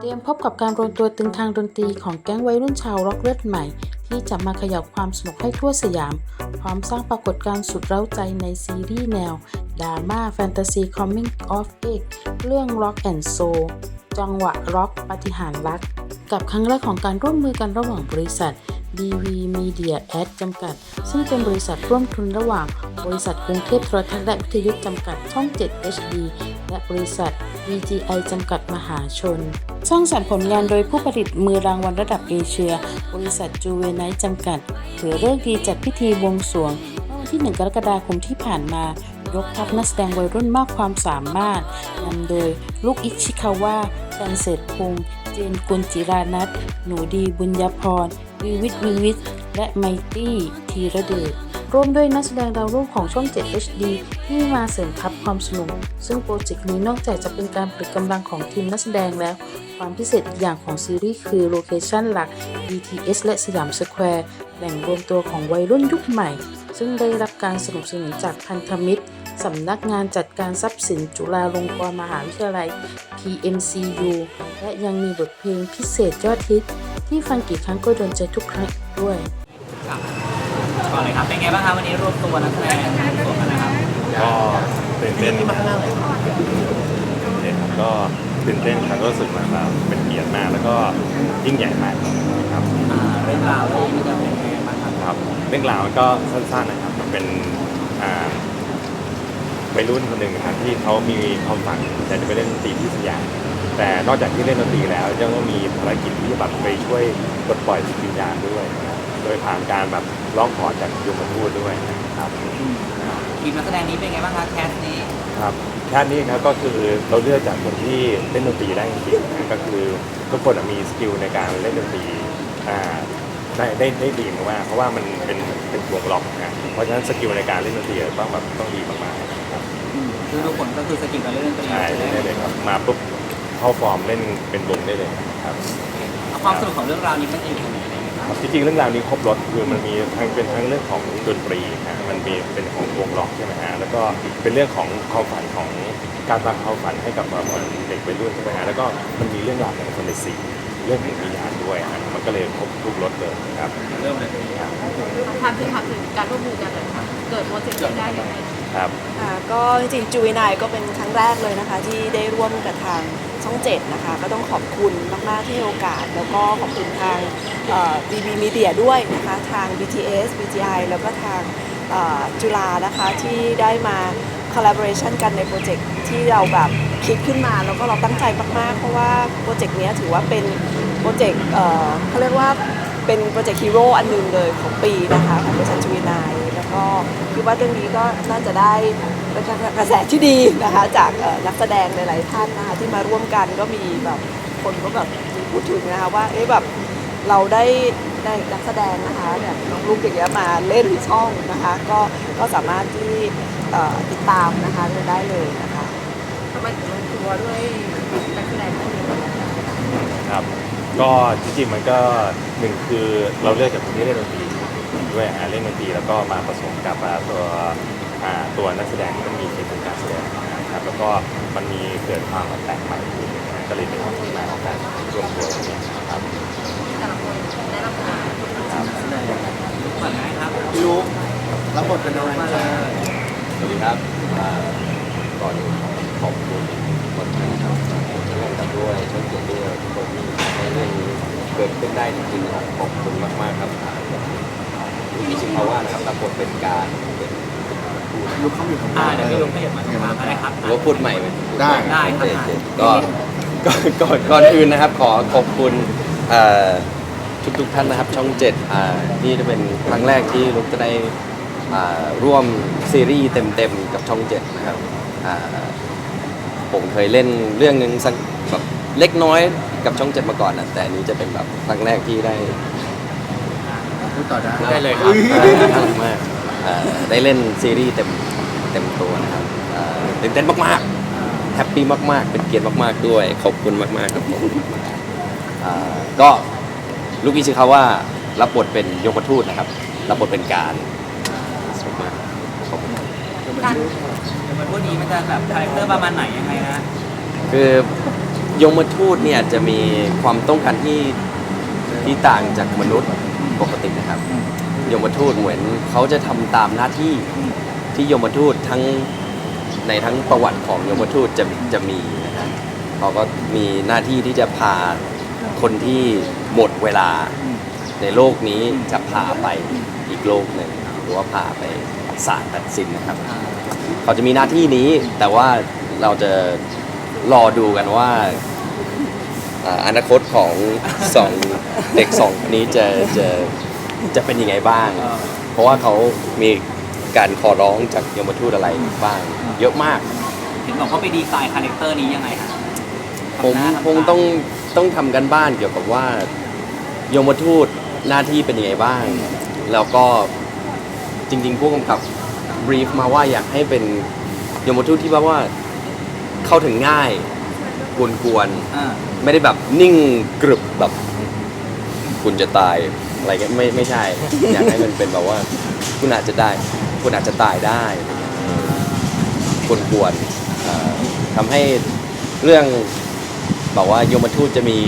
เตรียมพบกับการรวมตัวตึงทางดนตรีของแก๊งวัยรุ่นชาวร็อกเลือดใหม่ ที่จะมาขย่าความสนุกให้ทั่วสยาม พร้อมสร้างปรากฏการณ์สุดเร้าใจในซีรีส์แนวดราม่าแฟนตาซีคอมมิ่งออฟเอ็กเรื่อง Rock and Soul จังหวะร็อกปฏิหารรัก กับครั้งแรกของการร่วมมือกันระหว่างบริษัท DV Media Ad จำกัด ซึ่งเป็นบริษัทร่วมทุนระหว่าง บริษัทกรุงเทพโทรทัศน์และวิทยุจำกัดช่อง 7 HD และบริษัท VGI จำกัดมหาชน สร้างสรรค์ผลงานโดยผู้ผลิตมือรางวัลระดับเอเชีย บริษัทจูเวไนท์จำกัดถือเลิกษ์ดีจัดพิธีบวงสรวงเมื่อวันที่ 1 กรกฎาคมที่ผ่านมายกทัพนักแสดงวัยรุ่นมากความสามารถนำโดยลูกอิชิคาวะกันเศรษฐพงษ์เจนกุลจิรานัทหนูดีบุญญพร วิวิทวิวิทและไมตี้ธีระเดช ร่วมด้วยนักแสดงดาวรุ่งของช่อง 7 HD ที่มาเสริมทัพความสนุก ซึ่งโปรเจกต์นี้นอกจากจะเป็นการผลิตกำลังของทีมนักแสดงแล้ว ความพิเศษอีกอย่างของซีรีส์คือโลเคชั่นหลัก BTS และสยามสแควร์แหล่งรวมตัวของวัยรุ่นยุคใหม่ ซึ่งได้รับการสนับสนุนจากพันธมิตรสำนักงานจัดการทรัพย์สินจุฬาลงกรณ์มหาวิทยาลัย PNCU และยังมีบทเพลงพิเศษยอดฮิต ที่ฟังกี่ครั้งก็โดนใจทุกครั้งอีกด้วย ก่อนเลยครับเป็นไงบ้างครับวันนี้รวมตัวนักแสดงรวมกันนะครับก็ตื่นเต้นก็ตื่นเต้นครับก็รู้สึกว่าแบบเป็นเกียรติมากแล้วก็ยิ่งใหญ่มากครับอ่าเรื่องราวที่มันจะเป็นยังไงบ้างครับครับ เรื่องราวมันก็สั้นๆนะครับมันเป็นอ่าวัยรุ่นคนหนึ่งนะครับที่เขามีความฝันอยากจะไปเล่นดนตรีที่สยามแต่นอกจากที่เล่นดนตรีแล้วยังต้องมีภารกิจที่จะแบบไปช่วยปลดปล่อยจิตวิญญาณด้วย โดยผ่านการแบบ ร้องขอจากยมทูตด้วยนะครับทีมนักแสดงนี้เป็นไงบ้างครับแคสนี้ครับแค่นี้ครับก็คือเราเลือกจากคนที่เล่นดนตรีได้จริงๆนะก็คือทุกคนมีสกิลในการเล่นดนตรีอ่าได้ได้ได้ดีมากๆเพราะว่ามันเป็นเป็นวงล็อกนะเพราะฉะนั้นสกิลในการเล่นดนตรีต้องแบบต้องดีมากๆครับคือทุกคนก็คือสกิลการเล่นดนตรีใช่เล่นได้เลยครับมาปุ๊บเข้าฟอร์มเล่นเป็นวงได้เลยครับเอาความสนุกของเรื่องราวนี้มันจะอยู่ตรง จริงๆเรื่องราวนี้ครบรถคือมันมีทั้งเป็นทั้งเรื่องของดนตรีฮะมันมีเป็นของวงล็อกใช่ไหมฮะแล้วก็เป็นเรื่องของความฝันของการตั้งความฝันให้กับเด็กวัยรุ่นใช่ไหมฮะแล้วก็มันมีเรื่องราวของคนในสีเรื่องของวิญญาณด้วยฮะมันก็เลยครบทุกรถเลยครับเริ่มเลยครับถามถึงถามถึงการร่วมมือกันเลยค่ะเกิดโปรเจกต์นี้ได้ยังไง ครับ ค่ะก็จริงๆจูวินายก็เป็นครั้งแรกเลยนะคะ ที่ได้ร่วมกับทางช่องเจ็ดนะคะ ก็ต้องขอบคุณมาก ๆ ที่ให้โอกาส แล้วก็ขอบคุณทางบีบีมีเดียด้วยนะคะ ทาง BTS BGI แล้วก็ทางเอ่อจุฬานะคะที่ได้มา collaboration กันในโปรเจกต์ที่เราแบบคิดขึ้นมา แล้วก็เราตั้งใจมาก ๆ เพราะว่าโปรเจกต์เนี้ยถือว่าเป็นโปรเจกต์เอ่อเขาเรียกว่า เป็นโปรเจกต์ฮีโร่อันหนึ่งเลยของปีนะคะของบริษัทจูวินายแล้วก็คิดว่าเรื่องนี้ก็น่าจะได้กระแสที่ดีนะคะจากเอ่อนักแสดงหลายๆท่านนะคะที่มาร่วมกันก็มีแบบคนก็แบบมีพูดถึงนะคะว่าเอ๊ะแบบเราได้ได้นักแสดงนะคะแบบน้องลูกอย่างเงี้ยมาเล่นช่องนะคะก็ก็สามารถที่เอ่อติดตามนะคะได้เลยนะคะทำไมถึงลงตัวด้วยนักแสดงท่านนี้ครับ ก็จริงๆมันก็หนึ่งคือเราเลือกจากคนที่เล่นดนตรีด้วยฮะเล่นดนตรีแล้วก็มาผสมกับอ่าตัวอ่าตัวนักแสดงที่มีเทคนิคการแสดงนะครับแล้วก็มันมีเกิดความแตกใหม่ขึ้นนะก็เลยเป็นที่มาของการรวมตัวกันเนี่ยครับ แต่ละคนได้รับงาน ครับ ก่อนนะครับ พี่ลูกรับบทเป็นอะไรจ้า สวัสดีครับอ่าก่อนอื่นขอบคุณคนไทยครับร่วมกันด้วยช่วยเกียรติด้วยทุกคนที่ให้เรื่องนี้เกิดขึ้นได้จ ริงๆนะครับขอบคุณมากๆครับลุงอิชิคาว่านะครับรับบทเป็นการเป็นลูกเขาอยู่ตรงอ่านี้เดี๋ยวพี่ลุงขยับมาถามอะไรครับ หรือว่าพูดใหม่ไหมได้ ได้ครับก็ก็ก่อนก่อนอื่นนะครับ ขอขอบคุณเอ่อทุกๆท่านนะครับ ช่องเจ็ดอ่านี่จะเป็นครั้งแรกที่ลุกจะได้อ่าร่วมซีรีส์เต็มๆกับช่องเจ็ดนะครับอ่าผมเคยเล่นเรื่องหนึ่งสักแบบ เล็กน้อยกับช่องเจ็ดมาก่อนนะแต่อันนี้จะเป็นแบบครั้งแรกที่ได้พูดต่อได้ได้เลยครับอ่าน่ารักมากอ่าได้เล่นซีรีส์เต็มเต็มตัวนะครับอ่าตื่นเต้นมากๆแฮปปี้มากๆ เป็นเกียรติมากๆด้วย ขอบคุณมากๆครับผมอ่าก็ลูกอีชิคาว่ารับบทเป็นยมทูตนะครับ รับบทเป็นการสนุกมากขอบคุณครับ การ เดี๋ยวมันพูดนี้มันจะแบบคาแรคเตอร์ประมาณไหนยังไงนะคือ ยมทูตเนี่ยจะมีความต้องการที่ที่ต่างจากมนุษย์ปกตินะครับ ยมทูตเหมือนเขาจะทำตามหน้าที่ที่ยมทูตทั้งในทั้งประวัติของยมทูตจะจะมีนะครับเขาก็มีหน้าที่ที่จะพาคนที่หมดเวลาในโลกนี้จะพาไปอีกโลกหนึ่งหรือว่าพาไปศาลตัดสินนะครับ เขาจะมีหน้าที่นี้แต่ว่าเราจะ รอดูกันว่าอ่าอนาคตของสองเด็กสองคนนี้จะจะจะเป็นยังไงบ้าง เพราะว่าเขามีการขอร้องจากยมทูตอะไรบ้าง เยอะมาก เห็นบอกเขาไปดีไซน์คาแรคเตอร์นี้ยังไงฮะผมทำหน้าทำตาคงต้องต้องทำกันบ้านเกี่ยวกับว่า ยมทูตหน้าที่เป็นยังไงบ้าง แล้วก็จริงๆผู้กำกับบรีฟมาว่าอยากให้เป็นยมทูตที่แบบว่า เข้าถึงง่ายกวนอ่าๆไม่ได้แบบนิ่งกรึบแบบคุณจะตายอะไรเงี้ยไม่ไม่ใช่ อยากให้มันเป็นแบบว่า คุณอาจจะได้ คุณอาจจะตายได้กวนๆเอ่อทำให้เรื่องแบบว่ายมทูตจะมี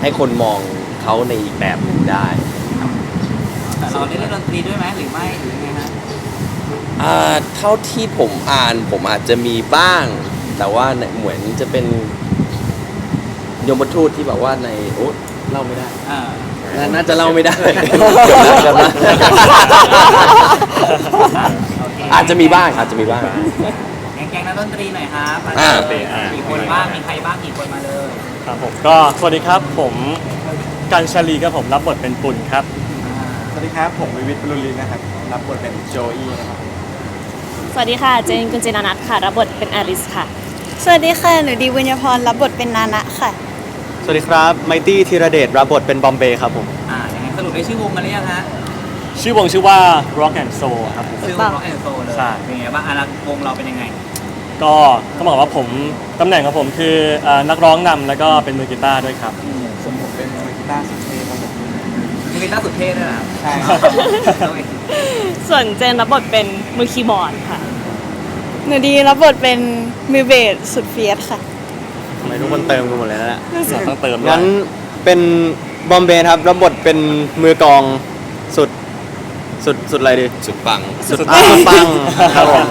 ให้คนมองเขาในอีกแบบหนึ่งได้ แต่เราได้เล่นดนตรีด้วยไหมหรือไม่หรือยังไงฮะอ่าเท่าที่ผมอ่านผมอาจจะมีบ้าง แต่ว่าในเหมือนจะเป็นยมทูตที่แบบว่าในโอ้เล่าไม่ได้ อ่า น่าน่าจะเล่าไม่ได้จบแล้วจบแล้วโอเคอาจจะมีบ้างอาจจะมีบ้าง แก๊งแก๊งนักดนตรีหน่อยครับอ่า กี่คนบ้าง มีใครบ้างกี่คนมาเลยครับผมก็สวัสดีครับผมกันชาลีครับผมรับบทเป็นปุ่นครับ สวัสดีครับ ผมวิวิทย์บรุลินนะครับ รับบทเป็นโจอี้นะครับ สวัสดีค่ะ เจนกุญเจนานัทค่ะ รับบทเป็นอาริสค่ะ สวัสดีค่ะ หนูดีวิญญาพรรับบทเป็นนานะค่ะ สวัสดีครับไมตี้ธีรเดชรับบทเป็นบอมเบย์ครับผมอ่ายังไงสรุปได้ชื่อวงกันหรือยังฮะชื่อวงชื่อว่า Rock and Soul ครับผม ชื่อวง Rock and Soul เลยใช่ เป็นไงบ้างอะแล้ววงเราเป็นยังไง ก็ต้องบอกว่าผมตำแหน่งของผมคือเอ่อนักร้องนำแล้วก็เป็นมือกีตาร์ด้วยครับส่วนผมเป็นมือกีตาร์สุดเท่ครับผมมีกีตาร์สุดเท่ด้วยนะใช่ครับโอเคส่วนเจนรับบทเป็นมือคีย์บอร์ดค่ะ หนูดีรับบทเป็นมือเบสสุดเฟียสค่ะ ทำไมทุกคนเติมกันหมดเลยนะเนี่ยเราต้องเติมด้วยงั้นเป็นบอมเบย์ครับรับบทเป็นมือกลองสุดสุดสุดอะไรดีสุดปัง สุดปังปังครับผม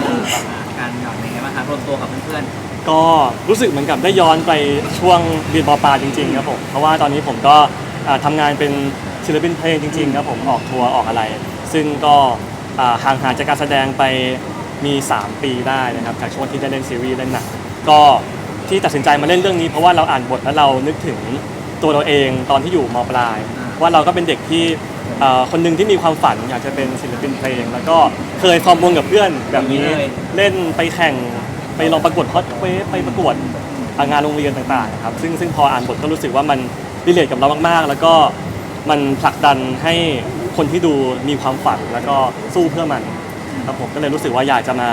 การหยอดเป็นไงบ้างครับรวมตัวกับเพื่อนก็รู้สึกเหมือนกับได้ย้อนไปช่วงเรียนปอปลาจริงๆครับผมเพราะว่าตอนนี้ผมก็อ่าทำางานเป็นศิลปินเพลงจริงๆครับผมออกทัวร์ออกอะไร ซึ่งก็อ่าห่างหายจากการแสดงไป มี 3 ปีได้นะครับจากช่วงที่ได้เล่นซีรีส์เล่นหนังก็ที่ตัดสินใจมาเล่นเรื่องนี้ เพราะว่าเราอ่านบทแล้วเรานึกถึงตัวเราเองตอนที่อยู่มปลาย ว่าเราก็เป็นเด็กที่เอ่อคนหนึ่งที่มีความฝันอยากจะเป็นศิลปินเพลง แล้วก็เคยฟอร์มวงกับเพื่อนแบบนี้เล่นไปแข่งไปลองประกวดฮอตเวฟไปประกวดอ่างานโรงเรียนต่างๆครับซึ่งซึ่งพออ่านบทก็รู้สึกว่ามันรีเลทกับเรามากๆ แล้วก็มันผลักดันให้คนที่ดูมีความฝันแล้วก็สู้เพื่อมัน ครับผมก็เลยรู้สึกว่าอยากจะมา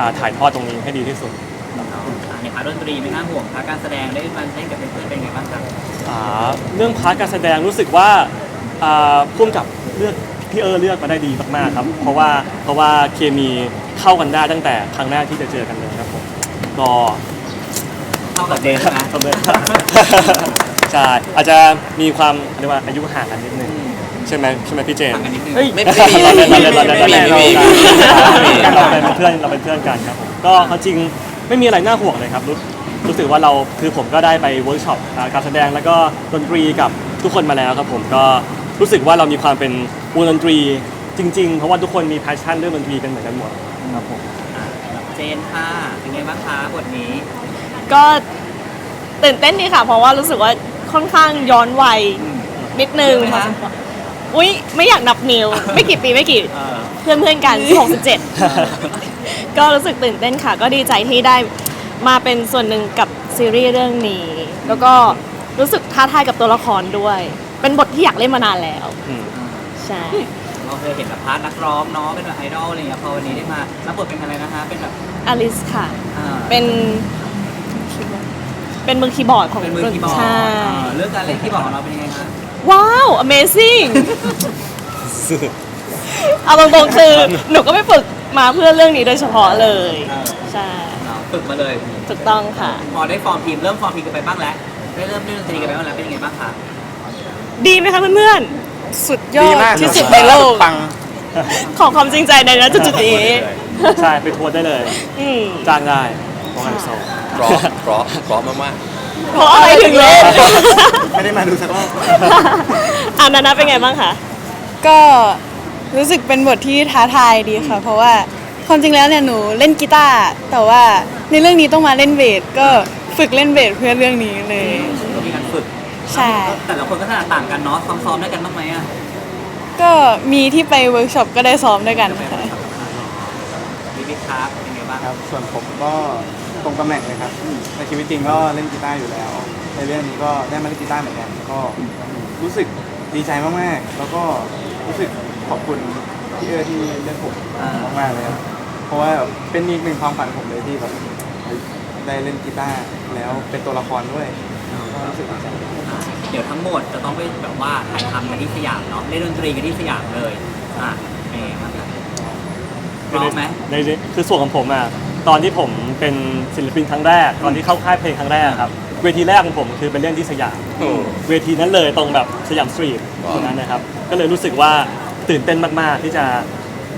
อ่าถ่ายทอดตรงนี้ให้ดีที่สุดๆอ่าในพาร์ทดนตรีไม่น่าห่วงพาร์ทการแสดงได้มาเล่นกับเพื่อนๆเป็นไงบ้างครับอ่าเรื่องพาร์ทการแสดงรู้สึกว่าอ่าพุ่มกับเลือกพี่เออเลือกมาได้ดีมากๆครับ เพราะว่าเพราะว่าเคมีเข้ากันได้ตั้งแต่ครั้งแรกที่จะเจอกันเลยครับผมก็เข้ากับเจนนะสำเร็จใช่อาจจะมีความเรียกว่าอายุห่างกันนิดนึง ใช่ไหมใช่ไหมพี่เจนห่างกันนิดนึงเฮ้ยไม่ไม่มีเราเล่นเราเล่นเราเล่นไม่มีไม่มีเราไม่มีเล่นเราเป็นเพื่อนเราเป็นเพื่อนกันครับผมก็ความจริงไม่มีอะไรน่าห่วงเลยครับรู้รู้สึกว่าเราคือผมก็ได้ไปเวิร์กช็อปอ่าการแสดงแล้วก็ดนตรีกับทุกคนมาแล้วครับผมก็รู้สึกว่าเรามีความเป็นวงดนตรีจริง ๆ เพราะว่าทุกคนมีแพชชั่นเรื่องดนตรีกันเหมือนกันหมดครับผมอ่าเจนค่ะเป็นไงบ้างคะบทนี้ ก็ตื่นเต้นดีค่ะ เพราะว่ารู้สึกว่าค่อนข้างย้อนวัยนิดนึงเย อะไหมคะอุ้ยไม่อยากนับนิ้ว ไม่กี่ปีไม่กี่เออเพื่อนเพื่อนๆกัน67 ก็รู้สึกตื่นเต้นค่ะ ก็ดีใจที่ได้มาเป็นส่วนหนึ่งกับซีรีส์เรื่องนี้ แล้วก็รู้สึกท้าทายกับตัวละครด้วย เป็นบทที่อยากเล่นมานานแล้วอืมใช่ เราเคยเห็นแบบพาร์ทนักร้องเนาะเป็นแบบไอดอลอะไรอย่างเงี้ยพอวันนี้ได้มารับบทเป็นอะไรนะคะ เป็นแบบอลิสค่ะ อ่าเป็น เป็นมือคีย์บอร์ดของเป็นมือคีย์บอร์ดใช่ อ่าเรื่องการเล่นคีย์บอร์ดของเราเป็นยังไงคะ ว้าว amazing เอาตรงๆคือหนูก็ไปฝึกมาเพื่อเรื่องนี้โดยเฉพาะเลย ใช่ ฝึกมาเลย ถูกต้องค่ะ พอได้ฟอร์มทีมเริ่มฟอร์มทีมกันไปบ้างแล้ว ได้เริ่มเล่นดนตรีกันไปบ้างแล้วเป็นยังไงบ้างคะดีไหมคะเพื่อนสุดยอดีดมากที่สุดในโลก ปังๆขอความจริงใจในนะจุดๆนี้ ใช่ ไปทัวร์ได้เลย อืม จ้างได้วงไฮโซ เพราะเพราะเพราะมาก เพราะอะไรถึงเล่น ไม่ได้มาดูสักรอบอ่านานาเป็นไงบ้างคะก็รู้สึกเป็นบทที่ท้าทายดีค่ะ เพราะว่าความจริงแล้วเนี่ยหนูเล่นกีตาร์แต่ว่าในเรื่องนี้ต้องมาเล่นเบสก็ฝึกเล่นเบสเพื่อเรื่องนี้เลย ก็มีการฝึกใช่ แต่ละคนก็ถนัดต่างกันเนาะซ้อมๆด้วยกันบ้างไหมอะก็มีที่ไปเวิร์กช็อปก็ได้ซ้อมด้วยกันค่ะวิวิ ครับเป็นไงบ้าง ครับ ส่วนผมก็ตรงตำแหน่งเลยครับ ในชีวิตจริงก็เล่นกีตาร์อยู่แล้ว ในเรื่องนี้ก็ได้มาเล่นกีตาร์เหมือนกันก็รู้สึกดีใจมากๆ แล้วก็รู้สึกขอบคุณพี่เอื้อที่เล่นผมมากๆเลยครับ เพราะว่าเป็นอีกหนึ่งความฝันผมเลยที่แบบได้เล่นกีตาร์แล้วเป็นตัวละครด้วยก็รู้สึกดีใจเดี๋ยวทั้งหมดจะต้องไปแบบว่าถ่ายทำกันที่สยามเนาะเล่นดนตรีกันที่สยามเลยอะเป็นไงบ้างครับ พร้อมไหมในในคือส่วนของผมอะตอนที่ผมเป็นศิลปินครั้งแรก ตอนที่เข้าค่ายเพลงครั้งแรกครับเวทีแรกของผมคือไปเล่นที่สยามเวทีนั้นเลยตรงแบบสยามสตรีทตรงนั้นนะครับ ก็เลยรู้สึกว่าตื่นเต้นมาก ๆ ที่จะ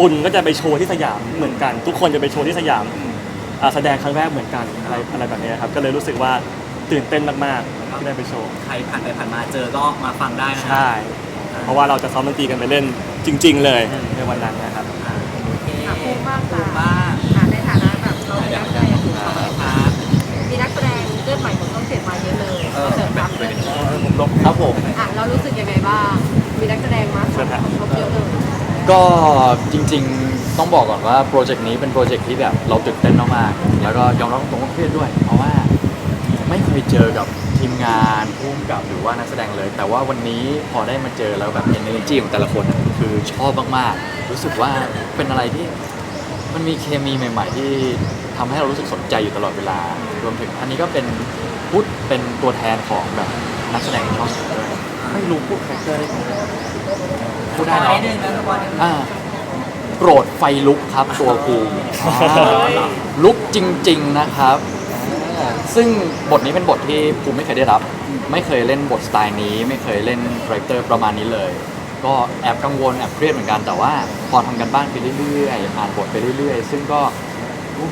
บุญก็จะไปโชว์ที่สยามเหมือนกัน ทุกคนจะไปโชว์ที่สยามอ่าแสดงครั้งแรกเหมือนกันอะไรอะไรแบบนี้ครับก็เลยรู้สึกว่าตื่นเต้นมากๆที่ได้ไปโชว์ใครผ่านไปผ่านมาเจอก็มาฟังได้นะใช่เพราะว่าเราจะซ้อมดนตรีกันไปเล่นจริง ๆ เลยในวันนั้นนะครับ บ้างอะในฐานะแบบเราเป็นนักแสดงครับมีนักแสดงเลือดใหม่ของช่องเจ็ดมาเยอะเลยมาเสริมทัพเรื่องนี้ครับผม อะเรารู้สึกยังไงบ้าง มีนักแสดงมาสมทบเยอะเลยก็จริงๆต้องบอกก่อนว่าโปรเจกต์นี้เป็นโปรเจกต์ที่แบบเราตื่นเต้นมากๆแล้วก็ยอมรับตรงๆว่าเครียดด้วย เพราะว่าไม่เคยเจอกับทีมงานผู้กำกับหรือว่านักแสดงเลย แต่ว่าวันนี้พอได้มาเจอแล้วแบบ energy ของแต่ละคนอะคือชอบมากๆ รู้สึกว่าเป็นอะไรที่ มันมีเคมีใหม่ ๆ ที่ทำให้เรารู้สึกสนใจอยู่ตลอดเวลา รวมถึงอันนี้ก็เป็นพูดเป็นตัวแทนของแบบนักแสดงช่องด้วยไม่รู้พูดคาแรคเตอร์ได้ไหมพูดได้ได้เนาะหนึ่งนะทุกคนอ่าโปรดไฟลุกครับตัวภูมิลุกจริง ๆนะครับอ่าซึ่งบทนี้เป็นบทที่ภูมิไม่เคยได้รับ ไม่เคยเล่นบทสไตล์นี้ ไม่เคยเล่นคาแรคเตอร์ประมาณนี้เลย ก็แอบกังวลแอบเครียดเหมือนกันแต่ว่าพอทำกันบ้านไปเรื่อยๆอ่านบทไปเรื่อยๆ ซึ่งก็อู้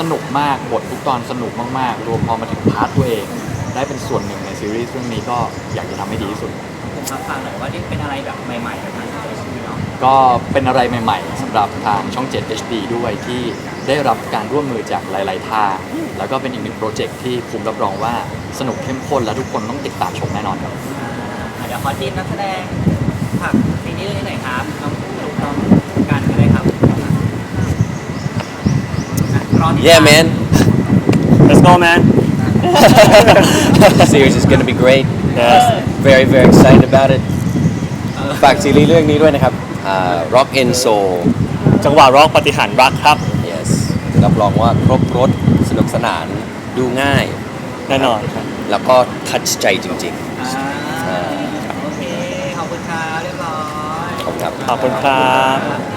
สนุกมากบททุกตอนสนุกมากๆ รวมพอมาถึงพาร์ทตัวเอง ได้เป็นส่วนหนึ่งในซีรีส์เรื่องนี้ก็อยากจะทำให้ดีที่สุด ผมมาฟังหน่อยว่านี่เป็นอะไรแบบใหม่ๆแบบนั้นในชีวิตเนาะก็เป็นอะไรใหม่ๆสำหรับทางช่อง 7 HD ด้วยที่ได้รับการร่วมมือจากหลายๆทางแล้วก็เป็นอีกหนึ่งโปรเจกต์ที่ภูมิรับรองว่าสนุกเข้มข้นและทุกคนต้องติดตามชมแน่นอนครับ อ่าเดี๋ยวขอทีมนักแสดง ผักซีรีส์เรื่องนี้หน่อยครับน้องลูกน้องกันกันเลยครับอะรอติดตาม Yeah man Let's go man series is gonna be great Yes very very excited about it ฝากซีรีส์เรื่องนี้ด้วยนะครับอ่า Rock and Soul จังหวะร็อกปฏิหารย์รักครับ yes รับรองว่าครบรถสนุกสนานดูง่าย แน่นอนครับ แล้วก็ทัชใจจริงอ่าโอเคขอบคุณครับเรียบร้อยๆ ขอบคุณครับ